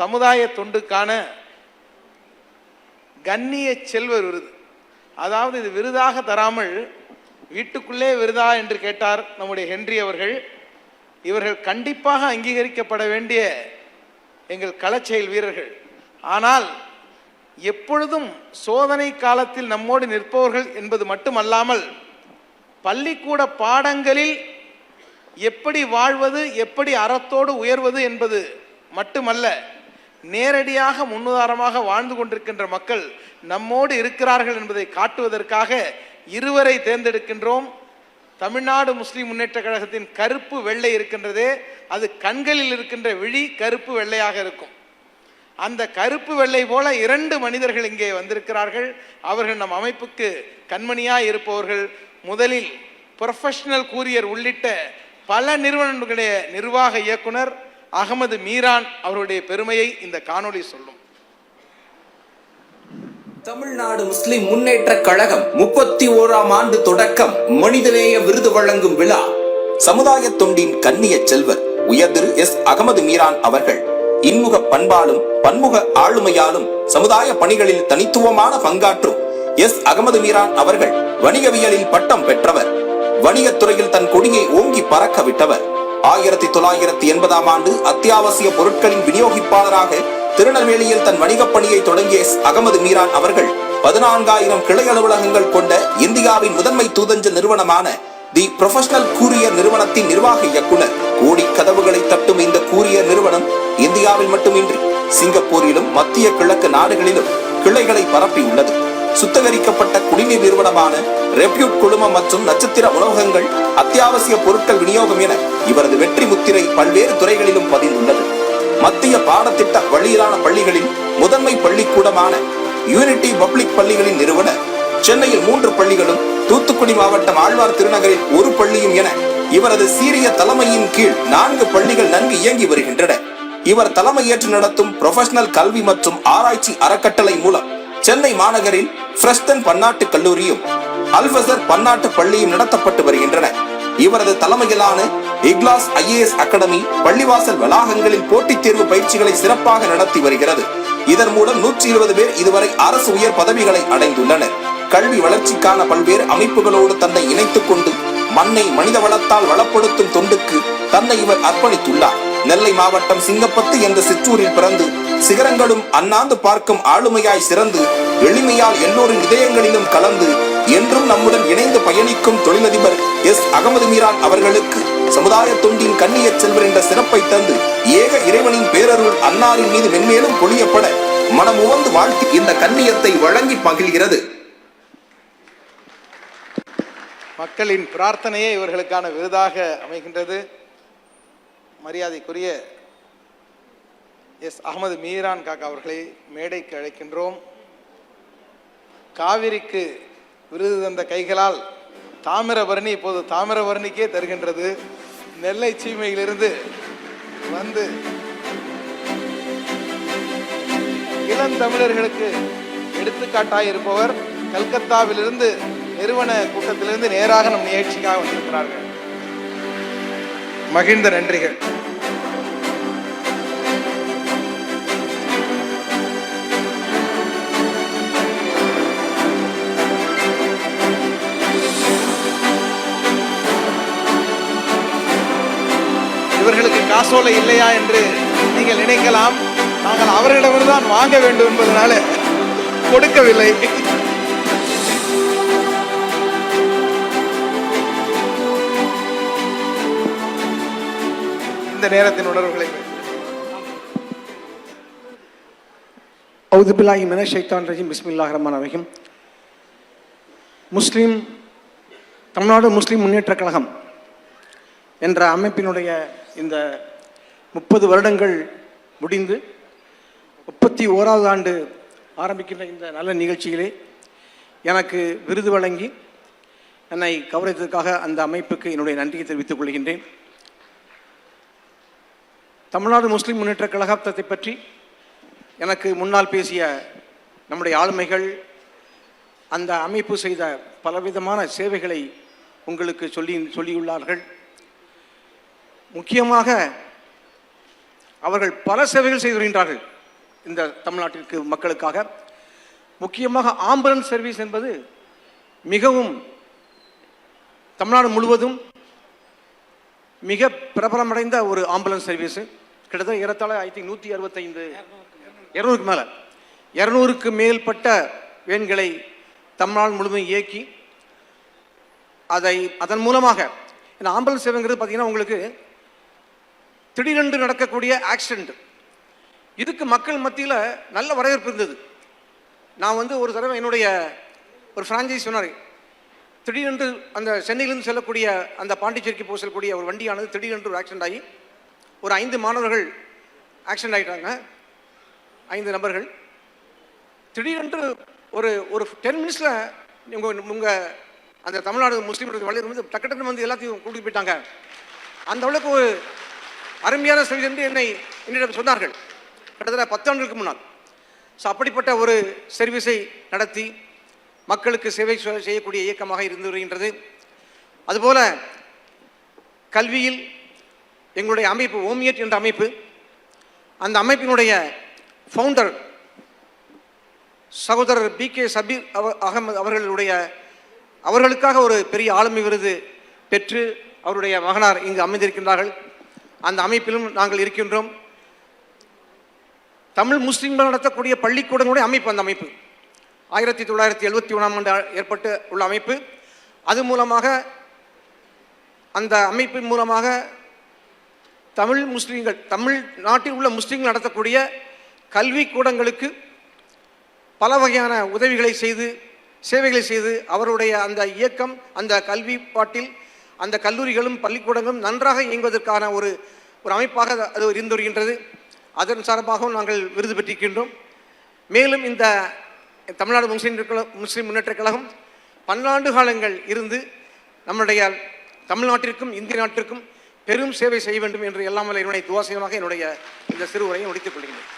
சமுதாய தொண்டுக்கான கண்ணிய செல்வர் விருது. அதாவது இது விருதாக தராமல் வீட்டுக்குள்ளே விருதா என்று கேட்டார் நம்முடைய ஹென்றி அவர்கள். இவர்கள் கண்டிப்பாக அங்கீகரிக்கப்பட வேண்டிய எங்கள் களச்செயல் வீரர்கள். ஆனால் எப்பொழுதும் சோதனை காலத்தில் நம்மோடு நிற்பவர்கள் என்பது மட்டுமல்லாமல் பள்ளிக்கூட பாடங்களில் எப்படி வாழ்வது எப்படி அறத்தோடு உயர்வது என்பது மட்டுமல்ல நேரடியாக முன்னுதாரணமாக வாழ்ந்து கொண்டிருக்கின்ற மக்கள் நம்மோடு இருக்கிறார்கள் என்பதை காட்டுவதற்காக இருவரை தேர்ந்தெடுக்கின்றோம். தமிழ்நாடு முஸ்லிம் முன்னேற்ற கழகத்தின் கருப்பு வெள்ளை இருக்கின்றதே அது கண்களில் இருக்கின்ற விழி கருப்பு வெள்ளையாக இருக்கும். அந்த கருப்பு வெள்ளை போல இரண்டு மனிதர்கள் இங்கே வந்திருக்கிறார்கள். அவர்கள் நம் அமைப்புக்கு கண்மணியாக இருப்பவர்கள். முதலில் ப்ரொஃபஷனல் கூரியர் உள்ளிட்ட பல நிறுவனங்களுடைய நிர்வாக இயக்குனர் அகமது மீரான் அவருடைய பெருமையை இந்த காணொளி சொல்லும். தமிழ்நாடு முஸ்லிம் முன்னேற்ற கழகம் முப்பத்தி ஓராம் ஆண்டு தொடக்கம் மனிதநேய விருது வழங்கும் விழா. சமுதாய தொண்டின் கண்ணிய செல்வர் உயர்திரு எஸ் அகமது மீரான் அவர்கள் இன்முக பண்பாலும் பன்முக ஆளுமையாலும் சமுதாய பணிகளில் தனித்துவமான பங்காற்றும் எஸ் அகமது மீரான் அவர்கள் வணிகவியலில் பட்டம் பெற்றவர். வணிகத்துறையில் தன் கொடியை ஓங்கி பறக்க விட்டவர். ஆயிரத்தி தொள்ளாயிரத்தி எண்பதாம் ஆண்டு அத்தியாவசிய பொருட்களின் விநியோகிப்பாளராக திருநெல்வேலியில் தன் வணிகப் பணியை தொடங்கிய அகமது மீரான் அவர்கள் பதினான்காயிரம் கிளை அலுவலகங்கள் கொண்ட இந்தியாவின் முதன்மை தூதஞ்ச நிறுவனமான தி ப்ரொஃபஷனல் கூரியர் நிறுவனத்தின் நிர்வாக இயக்குனர். கோடி கதவுகளை தட்டும் இந்த கூரியர் நிறுவனம் இந்தியாவில் மட்டுமின்றி சிங்கப்பூரிலும் மத்திய கிழக்கு நாடுகளிலும் கிளைகளை பரப்பியுள்ளது. சுத்திகரிக்கப்பட்ட குடிநீர் நிறுவனமான ரெப்யூட் குழுமம் மற்றும் நட்சத்திர உணவகங்கள் அத்தியாவசிய பொருட்கள் விநியோகம் என இவரது வெற்றி முத்திரை பல்வேறு துறைகளிலும் பதிந்துள்ளது. மத்திய பாடத்திட்ட வழியிலான பள்ளிகளில் முதன்மை பள்ளிக்கூடமான யூனிட்டி பப்ளிக் பள்ளிகளின் நிறுவனர் சென்னையில் மூன்று பள்ளிகளும் தூத்துக்குடி மாவட்டம் ஆழ்வார் திருநகரில் ஒரு பள்ளியும் என இவரது சீரிய தலைமையின் கீழ் நான்கு பள்ளிகள் நன்கு இயங்கி வருகின்றன. இவர் தலைமையேற்று நடத்தும் ப்ரொஃபஷனல் கல்வி மற்றும் ஆராய்ச்சி அறக்கட்டளை மூலம் சென்னை மாநகரில் பிரஸ்டன் பன்னாட்டு கல்லூரியும் அல்பசர் பன்னாட்டு பள்ளியும் நடத்தப்பட்டு வருகின்றன. இவரது தலைமையிலான இக்லாஸ் ஐஏஎஸ் அகாடமி பள்ளிவாசல் வளாகங்களில் போட்டித் தேர்வு பயிற்சிகளை சிறப்பாக நடத்தி வருகிறது. இதன் மூலம் நூற்றி இருபது பேர் இதுவரை அரசு உயர் பதவிகளை அடைந்துள்ளனர். கல்வி வளர்ச்சிக்கான பல்வேறு அமைப்புகளோடு தன்னை இணைத்துக் கொண்டு மண்ணை மனித வளத்தால் வளப்படுத்தும் தொண்டுக்கு தன்னை இவர் அர்ப்பணித்துள்ளார். நெல்லை மாவட்டம் சிங்கப்பத்து என்ற சிற்றூரில் பிறந்து சிகரங்களும் அண்ணாந்து பார்க்கும் ஆளுமையாய் சிறந்து எளிமையால் எல்லோரின் இதயங்களிலும் கலந்து என்றும் நம்முடன் இணைந்து பயணிக்கும் தொழிலதிபர் எஸ். அகமது மீரான் அவர்களுக்கு சமுதாய தொண்டின் கண்ணிய செல்வர் என்ற சிறப்பை தந்து ஏக இறைவனின் பேரருள் அன்னாரின் மீது மென்மேலும் பொழியப்பட மனம் உவந்து வாழ்த்தி இந்த கண்ணியத்தை வழங்கி மகிழ்கிறது. மக்களின் பிரார்த்தனையே இவர்களுக்கான விருதாக அமைகின்றது. மரியாதைக்குரிய எஸ் அகமது மீரான் காக்கா அவர்களை மேடைக்கு அழைக்கின்றோம். காவிரிக்கு விருது தந்த கைகளால் தாமிரபரணி இப்போது தாமிரபரணிக்கே தருகின்றது. நெல்லை சீமையிலிருந்து வந்து இளந்தமிழர்களுக்கு எடுத்துக்காட்டாக இருப்பவர் கல்கத்தாவிலிருந்து நிறுவன கூட்டத்திலிருந்து நேராக நம் நிகழ்ச்சிக்காக வந்திருக்கிறார்கள். மகிழ்ந்த நன்றிகள். காசோலை இல்லையா என்று நீங்கள் நினைக்கலாம். நாங்கள் அவர்களிடமிருந்து தான் வாங்க வேண்டும் என்பதனால கொடுக்கவில்லை. இந்த நேரத்தின் உணர்வுகளை அவுதுபில்லாஹி மின ஷைத்தான் ரஜீம். பிஸ்மில்லாஹ் ரஹ்மான் ரஹீம். முஸ்லீம் தமிழ்நாடு முஸ்லீம் முன்னேற்ற கழகம் என்ற அமைப்பினுடைய இந்த முப்பது வருடங்கள் முடிந்து முப்பத்தி ஓராவது ஆண்டு ஆரம்பிக்கின்ற இந்த நல்ல நிகழ்ச்சியிலே எனக்கு விருது வழங்கி என்னை கௌரவித்ததற்காக அந்த அமைப்புக்கு என்னுடைய நன்றியை தெரிவித்துக் கொள்கின்றேன். தமிழ்நாடு முஸ்லீம் முன்னேற்ற கழகத்தை பற்றி எனக்கு முன்னால் பேசிய நம்முடைய ஆளுமைகள் அந்த அமைப்பு செய்த பலவிதமான சேவைகளை உங்களுக்கு சொல்லி சொல்லியுள்ளார்கள். முக்கியமாக அவர்கள் பல சேவைகள் செய்து வருகின்றார்கள் இந்த தமிழ்நாட்டிற்கு மக்களுக்காக. முக்கியமாக ஆம்புலன்ஸ் சர்வீஸ் என்பது மிகவும் தமிழ்நாடு முழுவதும் மிக பிரபலமடைந்த ஒரு ஆம்புலன்ஸ் சர்வீஸு கிட்டத்தட்ட ஏறத்தாழ ஐ திங்க் நூற்றி அறுபத்தைந்து இரநூறுக்கு மேலே. இரநூறுக்கு மேற்பட்ட வேன்களை தமிழ்நாடு முழுவதும் இயக்கி அதை அதன் மூலமாக இந்த ஆம்புலன்ஸ் சேவைங்கிறது பார்த்திங்கன்னா உங்களுக்கு திடீரென்று நடக்கக்கூடிய ஆக்சிடெண்ட் இதுக்கு மக்கள் மத்தியில் நல்ல வரவேற்பு இருந்தது. நான் வந்து ஒரு தடவை என்னுடைய ஒரு ஃப்ரான்ச்சைஸ் சொன்னார் திடீரென்று அந்த சென்னையிலிருந்து செல்லக்கூடிய அந்த பாண்டிச்சேரிக்கு போக செல்லக்கூடிய ஒரு வண்டியானது திடீரென்று ஒரு ஆக்சிடென்ட் ஆகி ஒரு ஐந்து மாணவர்கள் ஆக்சிடென்ட் ஆகிட்டாங்க ஐந்து நபர்கள். திடீரென்று ஒரு ஒரு டென் மினிட்ஸில் உங்கள் உங்கள் அந்த தமிழ்நாடு முஸ்லீம் வளர்ந்து டக்கு டக்குன்னு வந்து எல்லாத்தையும் கூட்டிகிட்டு போயிட்டாங்க. அந்த அளவுக்கு ஒரு அருமையான செய்தி என்று என்னை என்னிடம் சொன்னார்கள். கிட்டத்தட்ட பத்தாண்டுகளுக்கு முன்னால். ஸோ அப்படிப்பட்ட ஒரு சர்வீஸை நடத்தி மக்களுக்கு சேவை செய்யக்கூடிய இயக்கமாக இருந்து வருகின்றது. அதுபோல கல்வியில் எங்களுடைய அமைப்பு ஓமியட் என்ற அமைப்பு அந்த அமைப்பினுடைய ஃபவுண்டர் சகோதரர் பி கே சபீர் அவ அகமது அவர்களுடைய அவர்களுக்காக ஒரு பெரிய ஆளுமை விருது பெற்று அவருடைய மகனார் இங்கு அமைந்திருக்கின்றார்கள். அந்த அமைப்பிலும் நாங்கள் இருக்கின்றோம். தமிழ் முஸ்லீம்கள் நடத்தக்கூடிய பள்ளிக்கூடங்களுடைய அமைப்பு அந்த அமைப்பு. ஆயிரத்தி தொள்ளாயிரத்தி எழுபத்தி ஒன்றாம் ஆண்டு ஏற்பட்டு உள்ள அமைப்பு. அது மூலமாக அந்த அமைப்பின் மூலமாக தமிழ் முஸ்லீம்கள் தமிழ் நாட்டில் உள்ள முஸ்லீம்கள் நடத்தக்கூடிய கல்வி கூடங்களுக்கு பல வகையான உதவிகளை செய்து சேவைகளை செய்து அவருடைய அந்த இயக்கம் அந்த கல்வி பாட்டில் அந்த கல்லூரிகளும் பள்ளிக்கூடங்களும் நன்றாக இயங்குவதற்கான ஒரு ஒரு அமைப்பாக அது- இருந்து வருகின்றது அதன் சார்பாகவும் நாங்கள் விருது பெற்றிருக்கின்றோம். மேலும் இந்த தமிழ்நாடு முஸ்லீம் முஸ்லீம் முன்னேற்ற கழகம் பன்னாண்டு காலங்கள் இருந்து நம்முடைய தமிழ்நாட்டிற்கும் இந்திய நாட்டிற்கும் பெரும் சேவை செய்ய வேண்டும் என்று எல்லாம் வல்ல என்னுடைய துவாசியமாக என்னுடைய இந்த சிறு உரையை முடித்துக் கொள்கிறேன்